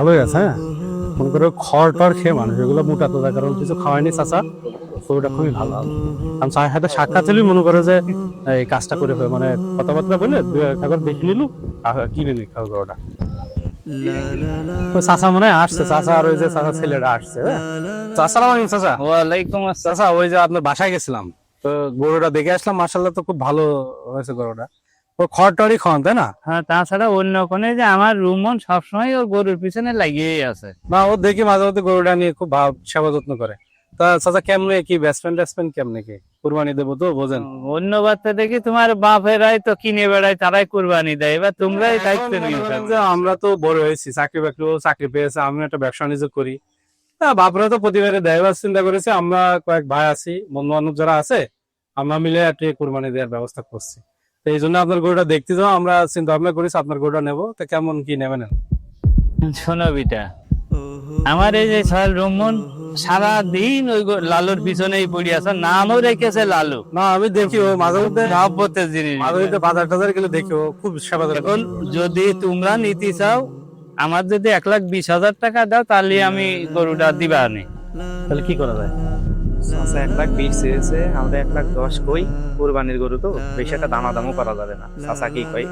ভালোই আছে হ্যাঁ? মনে করো খড় টর খেয়ে মানুষ এগুলো মোটা তোলা কারণ কিছু খাওয়ায়নি চাচা গরুটা খুবই ভালো। কারণ চায়ের হাতে সাক্ষাৎ ছিলি মনে করে যে এই কাজটা করে ফেলে মানে কথাবার্তা বলে একবার দেখে নিলু কিনে নি খাও গরুটা। ওই চাচা মনে আসছে চাচা আর ওই যে চাচা ছেলেটা আসছে হ্যাঁ? চাচা আলাইকুম চাচা। ওয়ালাইকুম চাচা ওই যে আপনার বাসায় গেছিলাম তো গরুটা দেখে আসলাম মার্শাল্লাহ তো খুব ভালো হয়েছে গরুটা। ও খড় টরই খাওয়ান তাই না? হ্যাঁ তাছাড়া অন্য কোনে যে আমার রুমন সবসময় ওর গরুর পিছনে লাগিয়েই আছে। না ও দেখি মাঝে মধ্যে গরুটা নিয়ে খুব ভাব সেবা যত্ন করে। তা চাচা কেমনে কি ব্যাটসম্যান ট্যাটসম্যান কেমনে কি? কুরবানি দেবো তো বোঝেন। অন্য বাচ্চা দেখি তোমার বাপেরাই তো কিনে বেড়ায় তারাই কুরবানি দেয়। এবার তোমরাই দায়িত্ব নিয়ে আমরা তো বড় হয়েছি চাকরি বাকরি চাকরি পেয়েছে আমি একটা ব্যবসা বাণিজ্য করি। বাপরা তো প্রতিবারে দেয়বার চিন্তা করেছে আমরা কয়েক ভাই আছি বন্ধু বান্ধব যারা আছে আমরা মিলে একটা কুরবানি দেওয়ার ব্যবস্থা করছি। এই জন্য আপনার গরুটা দেখতে যাও আমরা চিন্তা ভাবনা করেছি আপনার গরুটা নেব। তো কেমন কি নেবেন? শোনো বিটা আমার এই যে ছয় রুমন সারা দিন ওই লালুর পিছনেই পড়ে আছে নামও রেখেছে লালু। না আমি দেখি ও মাঝে মধ্যে মহব্বতের জিনিস। মাঝে মধ্যে বাজার টাজার গেলে দেখি ও খুব সেবা এখন যদি তোমরা নিতে চাও আমার যদি এক লাখ বিশ হাজার টাকা দাও তাহলে আমি গরুটা দিবা আনি তাহলে কি করা যায়? আচ্ছা এক লাখ বিশ চেয়েছে আমরা এক লাখ দশ কই? কোরবানির গরু তো বেশি একটা দামা দামও করা যাবে না। চাচা কি কই